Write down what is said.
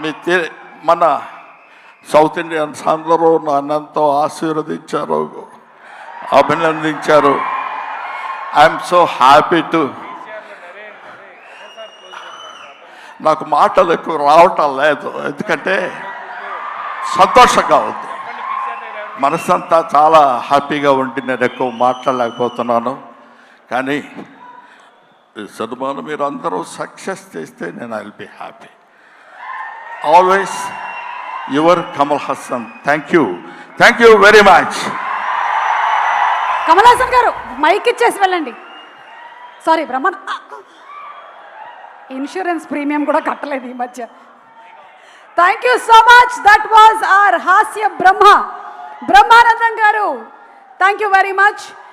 మీ తె- మన south Indians అందరూ నన్నెంతో ఆశీర్వదించారు అభినందించారు. ఐఎమ్ సో హ్యాపీ టు నాకు మాటలు ఎక్కువ రావటం లేదు. ఎందుకంటే సంతోషంగా ఉంది. మనసంతా చాలా హ్యాపీగా ఉండి నేను ఎక్కువ మాట్లాడలేకపోతున్నాను. కానీ ఈ సినిమాను మీరు అందరూ సక్సెస్ చేస్తే నేను I be happy. Always your Kamal Haasan thank you thank you very much Kamal Haasan గారు మైక్ ఇచ్చేసి వెళ్ళండి. సారీ బ్రహ్మన్ ఇన్సూరెన్స్ ప్రీమియం కూడా కట్టలేదు ఈ మధ్య. Thank you so much that was our హాస్య బ్రహ్మ బ్రహ్మానందం గారు థ్యాంక్ యూ వెరీ మచ్